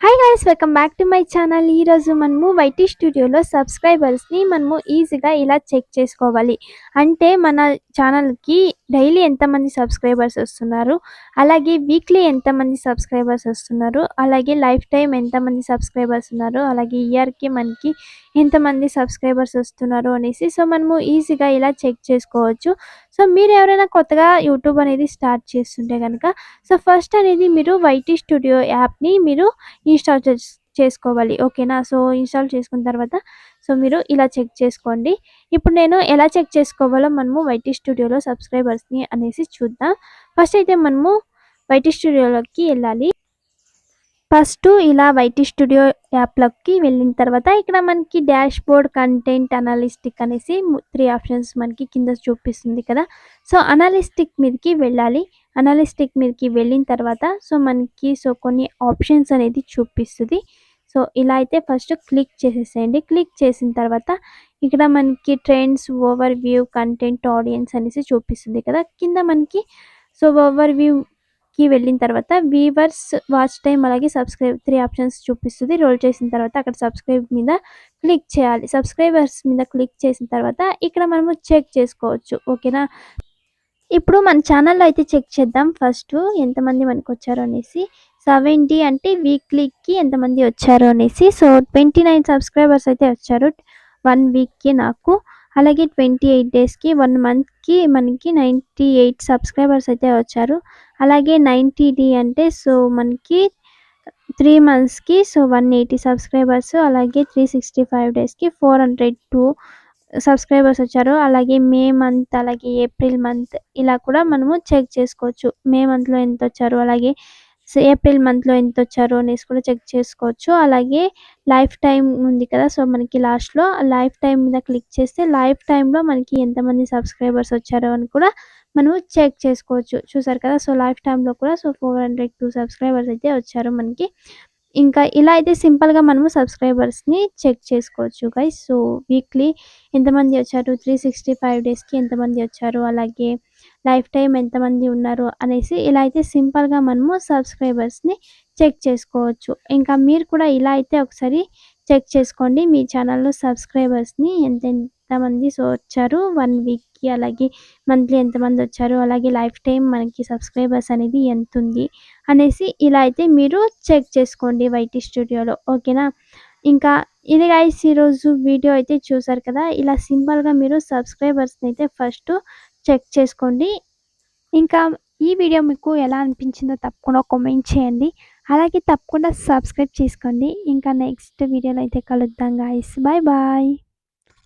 Hi guys welcome back to my channel ఈరోజు మనము YT స్టూడియోలో సబ్స్క్రైబర్స్ని మనము ఈజీగా ఇలా చెక్ చేసుకోవాలి. అంటే మన ఛానల్కి డైలీ ఎంతమంది సబ్స్క్రైబర్స్ వస్తున్నారు? అలాగే వీక్లీ ఎంతమంది సబ్స్క్రైబర్స్ వస్తున్నారు? అలాగే లైఫ్ టైం ఎంతమంది సబ్స్క్రైబర్స్ ఉన్నారు? అలాగే ఇయర్కి మనకి ఎంతమంది సబ్స్క్రైబర్స్ వస్తున్నారు అనేసి సో మనము ఈజీగా ఇలా చెక్ చేసుకోవచ్చు. సో మీరు ఎవరైనా కొత్తగా యూట్యూబ్ అనేది స్టార్ట్ చేస్తుంటే కనుక సో ఫస్ట్ అనేది మీరు వైటీ స్టూడియో యాప్ని మీరు ఇన్స్టాల్ చేసుకోవాలి. ఓకేనా? సో ఇన్స్టాల్ చేసుకున్న తర్వాత సో మీరు ఇలా చెక్ చేసుకోండి. ఇప్పుడు నేను ఎలా చెక్ చేసుకోవాలో మనము వైటీ స్టూడియోలో సబ్స్క్రైబర్స్ని అనేసి చూద్దాం. ఫస్ట్ అయితే మనము వైటీ స్టూడియోలోకి వెళ్ళాలి. ఫస్ట్ ఇలా వైటీ స్టూడియో యాప్లోకి వెళ్ళిన తర్వాత ఇక్కడ మనకి డాష్ బోర్డ్ కంటెంట్ అనాలిస్టిక్ అనేసి త్రీ ఆప్షన్స్ మనకి కింద చూపిస్తుంది కదా. సో అనాలిస్టిక్ మీదకి వెళ్ళాలి. అనాలిస్టిక్ మీదకి వెళ్ళిన తర్వాత సో మనకి సో కొన్ని ఆప్షన్స్ అనేది చూపిస్తుంది. సో ఇలా అయితే ఫస్ట్ క్లిక్ చేసేసేయండి. క్లిక్ చేసిన తర్వాత ఇక్కడ మనకి trends overview content audience అనేసి చూపిస్తుంది కదా. కింద మనకి సో ఓవర్ వ్యూ కి వెళ్ళిన తర్వాత వీవర్స్ వాచ్ టైం అలాగే సబ్స్క్రైబ్ త్రీ ఆప్షన్స్ చూపిస్తుంది. రోల్ చేసిన తర్వాత అక్కడ సబ్స్క్రైబ్ మీద క్లిక్ చేయాలి. సబ్స్క్రైబర్స్ మీద క్లిక్ చేసిన తర్వాత ఇక్కడ మనము చెక్ చేసుకోవచ్చు. ఓకేనా ఇప్పుడు మన ఛానల్లో అయితే చెక్ చేద్దాం. ఫస్ట్ ఎంతమంది మనకు వచ్చారు అనేసి. సెవెంటీ అంటే వీక్లీకి ఎంతమంది వచ్చారు అనేసి. సో ట్వంటీ నైన్ సబ్స్క్రైబర్స్ అయితే వచ్చారు. వన్ వీక్కి నాకు. అలాగే ట్వంటీ ఎయిట్ డేస్కి వన్ మంత్కి మనకి నైంటీ ఎయిట్ సబ్స్క్రైబర్స్ అయితే వచ్చారు. అలాగే నైంటీ డి అంటే సో మనకి త్రీ మంత్స్కి సో వన్ ఎయిటీ సబ్స్క్రైబర్స్ అలాగే త్రీ సిక్స్టీ ఫైవ్ డేస్కి ఫోర్ హండ్రెడ్ టూ సబ్స్క్రైబర్స్ వచ్చారు. అలాగే మే మంత్ అలాగే ఏప్రిల్ మంత్ ఇలా కూడా మనము చెక్ చేసుకోవచ్చు. మే మంత్లో ఎంత వచ్చారు? అలాగే ఏప్రిల్ మంత్లో ఎంత వచ్చారో అనేసి కూడా చెక్ చేసుకోవచ్చు. అలాగే లైఫ్ టైం ఉంది కదా సో మనకి లాస్ట్లో లైఫ్ టైం మీద క్లిక్ చేస్తే లైఫ్ టైంలో మనకి ఎంతమంది సబ్స్క్రైబర్స్ వచ్చారో అని కూడా మనము చెక్ చేసుకోవచ్చు. చూసారు కదా సో లైఫ్ టైంలో కూడా so four hundred two subscribers అయితే వచ్చారు మనకి. ఇంకా ఇలా అయితే సింపుల్గా మనము సబ్స్క్రైబర్స్ని చెక్ చేసుకోవచ్చు గైస్ సో వీక్లీ ఎంతమంది వచ్చారు? త్రీ సిక్స్టీ ఫైవ్ డేస్కి ఎంతమంది వచ్చారు? అలాగే లైఫ్ టైం ఎంతమంది ఉన్నారు అనేసి ఇలా అయితే సింపుల్గా మనము సబ్స్క్రైబర్స్ని చెక్ చేసుకోవచ్చు. ఇంకా మీరు కూడా ఇలా అయితే ఒకసారి చెక్ చేసుకోండి. మీ ఛానల్లో సబ్స్క్రైబర్స్ని ఎంత ఎంతమంది సో వచ్చారు? వన్ వీక్కి అలాగే మంత్లీ ఎంతమంది వచ్చారు? అలాగే లైఫ్ టైం మనకి సబ్స్క్రైబర్స్ అనేది ఎంత ఉంది? అనేసి ఇలా అయితే మీరు చెక్ చేసుకోండి వైటీ స్టూడియోలో. ఓకేనా? ఇంకా ఇది గైస్ ఈరోజు వీడియో అయితే చూసారు కదా? ఇలా సింపుల్గా మీరు సబ్స్క్రైబర్స్ని అయితే ఫస్ట్ చెక్ చేసుకోండి. ఇంకా ఈ వీడియో మీకు ఎలా అనిపించిందో తప్పకుండా కామెంట్ చేయండి. అలాగే తప్పకుండా సబ్స్క్రైబ్ చేసుకోండి. ఇంకా నెక్స్ట్ వీడియోలో అయితే కలుద్దాం గాయస్ బాయ్ బాయ్